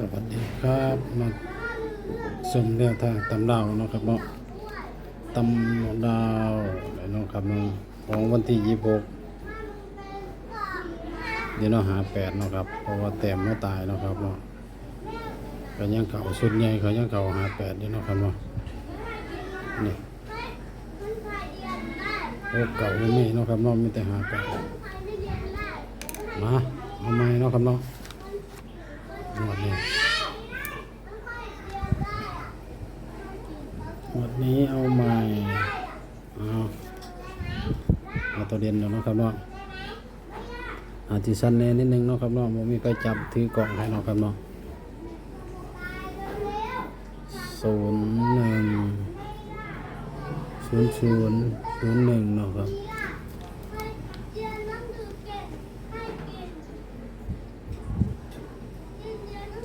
สวัสดีครับมาชมแนวทางตำดาวนะครับเนาะตำดาวเนาะครับเนาะของวันที่ยี่หกเดี๋ยวเราหาแปดเนาะครับ เพราะว่าแต้มไม่ตายเนาะครับเนาะก็ยังเก่าสุดใหญ่เขายังเก่าหาแปดเดี๋ยวเนาะครับเนาะนี่โอ้เก่าไม่มีเนาะครับเนาะมีแต่หาแปดมาเอาไม้เนาะครับเนาะ หมดนี้หมด นี้เอาใหม่เอาเอาตัวเด่นแล้วเนาะครับเนาะอาจจะสั้นแน่นิดนึงเนาะครับเนาะผมมีใครจับถือกล่องให้เนาะครับเนาะศูนย์หนึ่งศูนย์ศูนย์ศูนย์หนึ่งเนาะครับ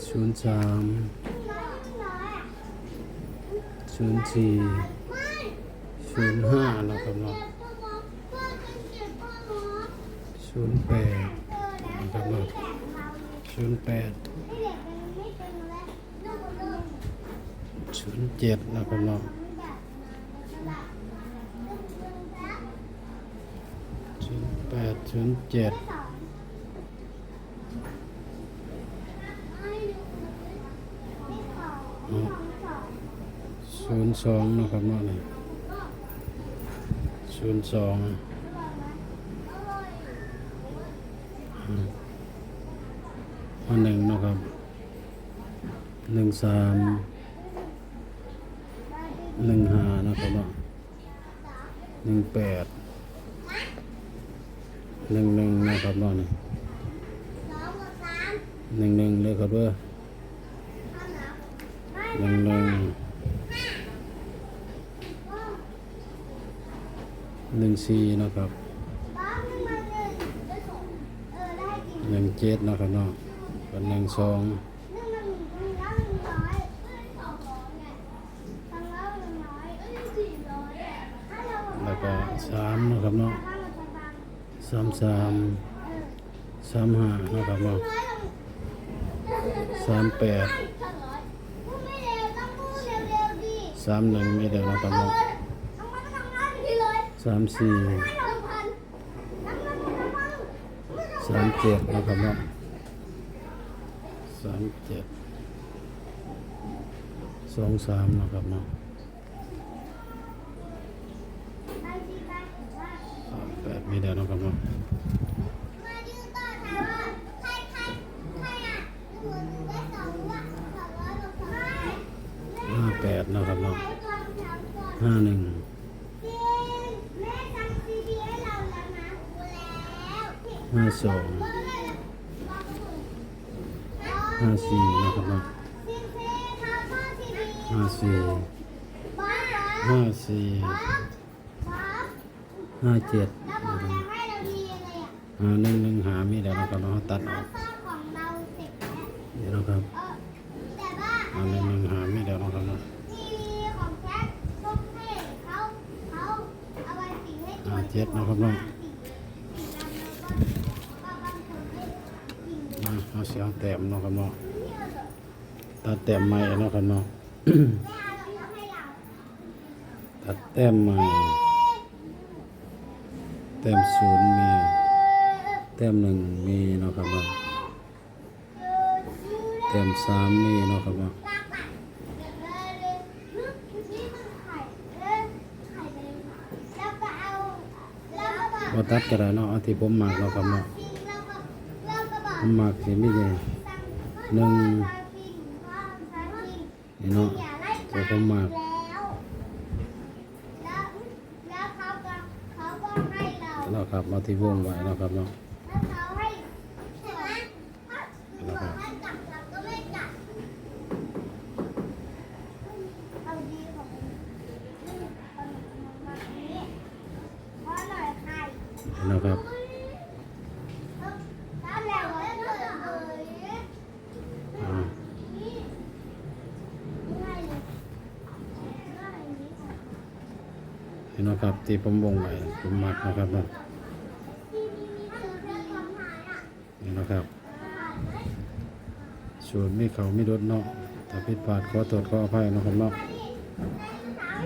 ศูนย์สาม ศูนย์สี่ศูนย์ห้าเนาะครับเนาะศูนย์แปดนะครับเนาะศูนย์แปดศูนย์เจ็ดนะครับเนาะศูนย์แปดศูนย์เจ็ด ศูนย์สองนะครับเนาะนี่ศูนย์สองอันหนึ่งนะครับหนึ่งสามหนึ่งห้านะครับเนาะหนึ่งแปดหนึ่งหนึ่งนะครับเนาะนี่หนึ่งหนึ่งเลยครับเด้อหนึ่งหนึ่ง หนึ่งสี่นะครับหนึ่งเจ็ดนะครับเนาะกับหนึ่งสองแล้วก็สามนะครับเนาะสามสามสามห้านะครับเนาะสามแปดสามหนึ่งไมีเดียวนะครับเนาะ สามสี่สามเจ็ดนะครับเนาะสามเจ็ดสองสามนะครับเนาะสามแปดมีเดียวนะครับเนาะห้าแปดนะครับเนาะห้าหนึ่ง ห้าสองห้าสี่นะครับนะห้าสี่ห้าสี่ห้าเจ็ดหาหนึ่งหนึ่งหามีเดียวนะครับเนาตัดออกเดี๋ยวนะครับหาหนึ่งหนึ่งหามีเดียวนะครับเนะหาเจ็ดนะครับเนาะมา เองแต้มเนาะครับเนาะตัดแต้มใหม่เนาะครับเนาะตัดแต้มใหม่แต้มศูนย์มีแต้มหนึ่งมีเนาะครับเนาะแต้มสามมีเนาะครับเนาะว่าตัดก็ได้เนาะที่ผมมักเนาะครับเนาะ ผมหมักสิมีแต่หนึ่งนี่เนาะแต่ผมหมักแล้วเขาก็เขาก็ให้เราครับเอาที่วงไว้เนาครับเนาะแล้วเขาให้ใช่ไหม แล้วก็ ถ้าจับเราก็ไม่จับเอาดีของมันนี้เพราะหน่อยใคร นะครับ แล้วแล้วเลยเลย อ่า นี่ง่ายเลยง่ายนี้ นะครับที่ผมวงไว้ผมมักนะครับเนาะเนี่ยนี่นะครับศสูตรมีเขาไมีรสเนาะถ้าผิดพลาดขอโทษขออภัยนะครับเนาะเ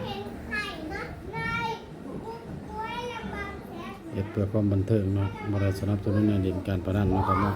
ห็นไข่นะนายกล้วยลำบากแท้เฮ็ดเพื่อความบันเทิงเนาะบ่ได้สนับสนุนในเด่นการพนันนะครับเนาะ